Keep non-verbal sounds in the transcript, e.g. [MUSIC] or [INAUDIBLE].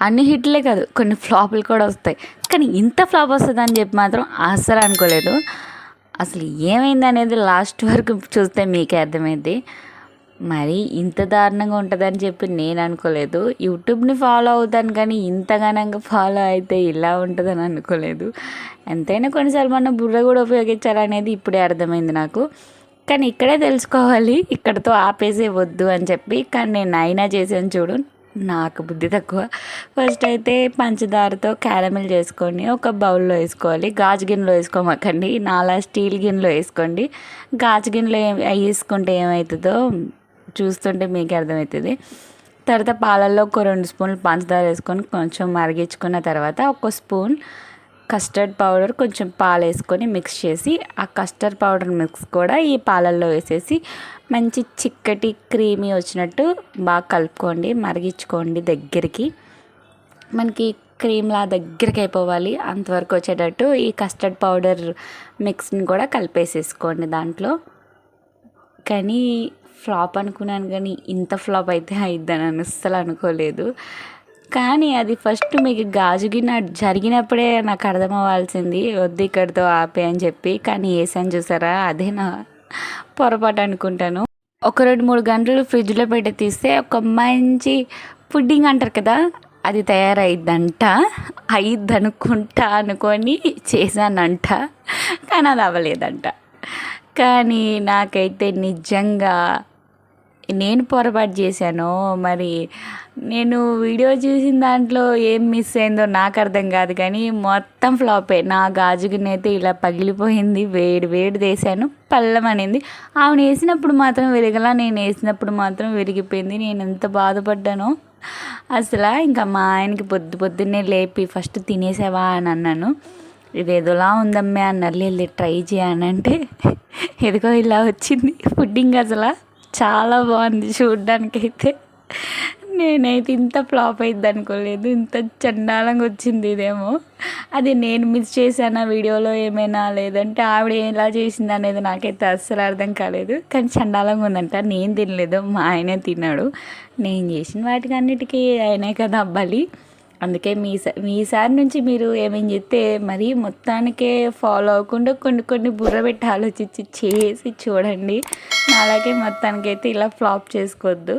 అన్ని హిట్లే కాదు కొన్ని ఫ్లాపులు కూడా వస్తాయి. కానీ ఇంత ఫ్లాప్ వస్తుందని చెప్పి మాత్రం అస్సలు అనుకోలేదు. అసలు ఏమైంది అనేది లాస్ట్ వరకు చూస్తే మీకే అర్థమైంది మరి ఇంత దారుణంగా ఉంటుందని చెప్పి నేను అనుకోలేదు. యూట్యూబ్ని ఫాలో అవుతాను కానీ ఇంతగానంగా ఫాలో అయితే ఇలా ఉంటుందని అనుకోలేదు. ఎంతైనా కొన్నిసార్లు మన బుర్ర కూడా ఉపయోగించాలనేది ఇప్పుడే అర్థమైంది నాకు. కానీ ఇక్కడే తెలుసుకోవాలి ఇక్కడతో ఆపేసే వద్దు అని చెప్పి. కానీ నేను అయినా చేసాను చూడు నాకు బుద్ధి తక్కువ. ఫస్ట్ అయితే పంచదారతో క్యారమిల్ చేసుకొని ఒక బౌల్లో వేసుకోవాలి. గాజు గిన్నెలో వేసుకోమాకండి. నాలా స్టీల్ గిన్నెలో వేసుకోండి. గాజు గిన్నెలో ఏం వేసుకుంటే ఏమవుతుందో చూస్తుంటే మీకు అర్థమవుతుంది. తర్వాత పాలల్లో ఒక రెండు స్పూన్లు పంచదార వేసుకొని కొంచెం మరిగించుకున్న తర్వాత ఒక స్పూన్ కస్టర్డ్ పౌడర్ కొంచెం పాలు వేసుకొని మిక్స్ చేసి ఆ కస్టర్డ్ పౌడర్ మిక్స్ కూడా ఈ పాలల్లో వేసేసి మంచి చిక్కటి క్రీమీ వచ్చినట్టు బాగా కలుపుకోండి మరిగించుకోండి దగ్గరికి. మనకి క్రీమ్లా దగ్గరికి అయిపోవాలి. అంతవరకు వచ్చేటట్టు ఈ కస్టర్డ్ పౌడర్ మిక్స్ని కూడా కలిపేసేసుకోండి దాంట్లో. కానీ ఫ్లాప్ అనుకున్నాను కానీ ఇంత ఫ్లాప్ అయితే అయిద్దని అస్సలు అనుకోలేదు. కానీ అది ఫస్ట్ మీకు గాజు గిన్నె జరిగినప్పుడే నాకు అర్థం అవ్వాల్సింది వద్దు ఇక్కడితో ఆపే అని చెప్పి. కానీ వేసాను చూసారా? అదే నా పొరపాటు అనుకుంటాను. ఒక రెండు మూడు గంటలు ఫ్రిడ్జ్లో పెట్టి తీస్తే ఒక మంచి పుడ్డింగ్ అంటారు కదా అది తయారైద్దంట. అయిద్ది అనుకుంటా అనుకొని చేశానంట. కానీ అది అవ్వలేదంట. కానీ నాకైతే నిజంగా నేను పొరపాటు చేశాను మరి నేను వీడియో చూసిన దాంట్లో ఏం మిస్ అయిందో నాకు అర్థం కాదు కానీ మొత్తం ఫ్లాపే నా గాజుకునైతే అయితే ఇలా పగిలిపోయింది వేడి వేడి వేసాను పల్లం అనేది. ఆమెను వేసినప్పుడు మాత్రం విరగల నేను వేసినప్పుడు మాత్రం విరిగిపోయింది. నేను ఎంత బాధపడ్డానో అసలు ఇంకా మా ఆయనకి పొద్దు పొద్దున్నే లేపి ఫస్ట్ తినేసావా అని అన్నాను. ఇది ఉందమ్మే అన్నారు వెళ్ళి ట్రై చేయనంటే [LAUGHS] ఎదుగో ఇలా వచ్చింది పుడ్డింగ్ అసలు. చాలా బాగుంది చూడ్డానికైతే. నేనైతే ఇంత ఫ్లాప్ అయింది అనుకోలేదు. ఇంత చండాలంగా వచ్చింది ఇదేమో. అది నేను మిస్ చేశానా వీడియోలో ఏమైనా లేదంటే ఆవిడ ఎలా చేసింది అనేది నాకైతే అస్సలు అర్థం కాలేదు. కానీ చండాలంగా ఉందంట. నేను తినలేదు. మా ఆయనే తిన్నాడు. నేను చేసిన వాటికి అన్నిటికీ ఆయనే కదా అబ్బాలి. అందుకే మీ మీసారి నుంచి మీరు ఏమేమి చెప్తే మరి మొత్తానికే ఫాలో అవ్వకుండా కొన్ని కొన్ని బుర్ర పెట్టి ఆలోచించి చేసి చూడండి. అలాగే మొత్తానికైతే ఇలా ఫ్లాప్ చేసుకోవద్దు.